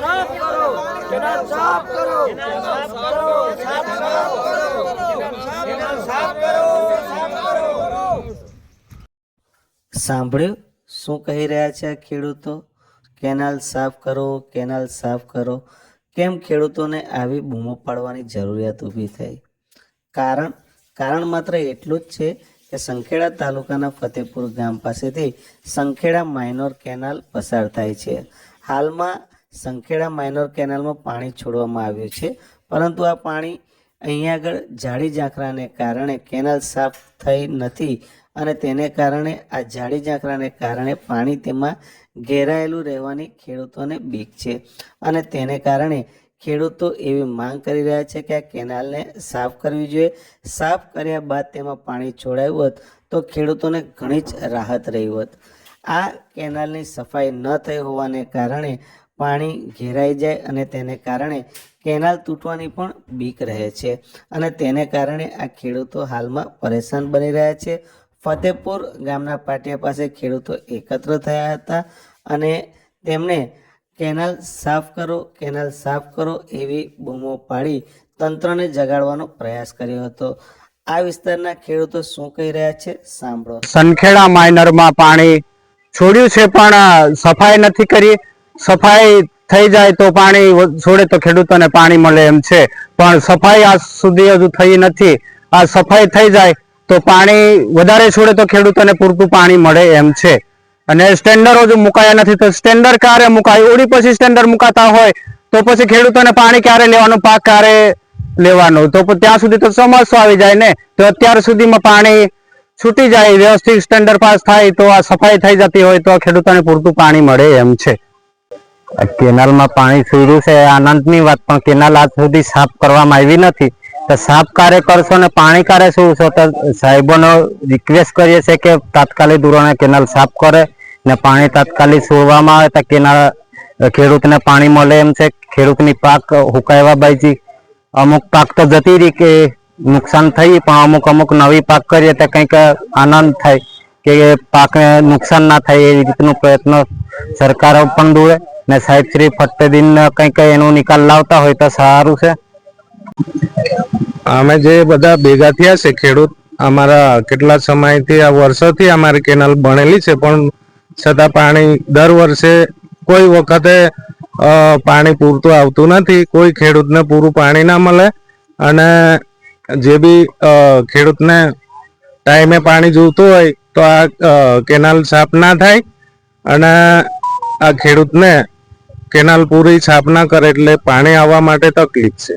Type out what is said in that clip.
સાફ કરો. કેનાલ સાફ કરો. સાંભળ્યું? શું કહી રહ્યા છે આ ખેડૂતો? કેનાલ સાફ કરો, કેનાલ સાફ કરો. કેમ ખેડૂતોને આવી બૂમો પાડવાની જરૂરિયાત ઊભી થઈ? કારણ કારણ માત્ર એટલું જ છે કે સંખેડા તાલુકાના ફતેપુર ગામ પાસેથી સંખેડા માઇનોર કેનાલ પસાર થાય છે. હાલમાં સંખેડા માઇનોર કેનાલમાં પાણી છોડવામાં આવ્યું છે. પરંતુ આ પાણી અહીંયા આગળ જાડી ઝાંખરાને કારણે કેનાલ સાફ થઈ નથી અને તેને કારણે આ જાડી ઝાંખરાને કારણે પાણી તેમાં ઘેરાયેલું રહેવાની ખેડૂતોને બીક છે. અને તેને કારણે ખેડૂતો એવી માંગ કરી રહ્યા છે કે આ કેનાલને સાફ કરવી જોઈએ. સાફ કર્યા બાદ તેમાં પાણી છોડાયું હોત તો ખેડૂતોને ઘણી જ રાહત રહી હોત. આ કેનાલની સફાઈ ન થઈ હોવાને કારણે પાણી ઘેરાઈ જાય અને તેને કારણે કેનાલ તૂટવાની પણ બીક રહે છે. અને તેને કારણે આ ખેડૂતો હાલમાં પરેશાન બની રહ્યા છે. ફતેપુર ગામના પાટિયા પાસે ખેડૂતો એકત્ર થયા હતા અને તેમણે કેનાલ સાફ કરો, કેનાલ સાફ કરો એવી બૂમો પાડી તંત્રને જગાડવાનો પ્રયાસ કર્યો હતો. આ વિસ્તારના ખેડૂતો શું કહી રહ્યા છે સાંભળો. સંખેડા માઇનરમાં પાણી છોડ્યું છે પણ સફાઈ નથી કરી. સફાઈ થઈ જાય તો પાણી છોડે તો ખેડૂતોને પાણી મળે એમ છે. પણ સફાઈ આજ સુધી હજુ થઈ નથી. આ સફાઈ થઈ જાય તો પાણી વધારે છોડે તો ખેડૂતોને પૂરતું પાણી મળે એમ છે. અને સ્ટેન્ડરો હજુ મુકાયા નથી તો સ્ટેન્ડર ક્યારે મુકાય? ઓડી પછી સ્ટેન્ડર મુકાતા હોય તો પછી ખેડૂતોને પાણી ક્યારે લેવાનું? પાક ક્યારે લેવાનું? તો ત્યાં સુધી તો ચોમાસું આવી જાય ને? તો અત્યાર સુધીમાં પાણી છૂટી જાય, વ્યવસ્થિત સ્ટેન્ડર પાસ થાય તો આ સફાઈ થઈ જતી હોય તો ખેડૂતોને પૂરતું પાણી મળે એમ છે. કેનાલમાં પાણી છોડ્યું છે આનંદની વાત, પણ કેનાલ આજ સુધી સાફ કરવામાં આવી નથી. તો સાફ કાર્ય કરશો ને પાણી કાર્ય શું છો? તો સાહેબોનો રિક્વેસ્ટ કરીએ છીએ કે તાત્કાલિક ધોરણે કેનાલ સાફ કરે ને પાણી તાત્કાલિક છોડવામાં આવે, તો કેનાલ ખેડૂતને પાણી મળે એમ છે. ખેડૂતની પાક હુકાયવા બાઈજી. અમુક પાક તો જતી રહી કે નુકસાન થઈ, પણ અમુક અમુક નવી પાક કરીએ તો કંઈક આનંદ થાય કે પાકને નુકસાન ના થાય એ રીતનો પ્રયત્ન સરકાર પણ દોડે ને સાહેબ શ્રી ફતેદીન કઈ એનો નિકાલ લાવતા હોય તો સારું છે. અમે જે બધા ભેગા થયા છે ખેડૂત, અમારા કેટલા સમયથી આ વર્ષોથી અમારી કેનાલ બનેલી છે, પણ છતાં પાણી દર વર્ષે કોઈ વખતે પાણી પૂરતું આવતું નથી, કોઈ ખેડૂતને પૂરું પાણી ના મળે અને જે બી ખેડૂતને ટાઈમે પાણી જોઈતું હોય તો આ કેનાલ સાફ ના થાય અને આ ખેડૂતને કેનાલ પૂરી છાપના કરે એટલે પાણી આવવા માટે તકલીફ છે.